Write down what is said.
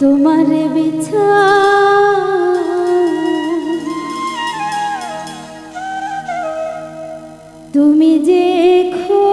তোমার বিছা তুমি যে খো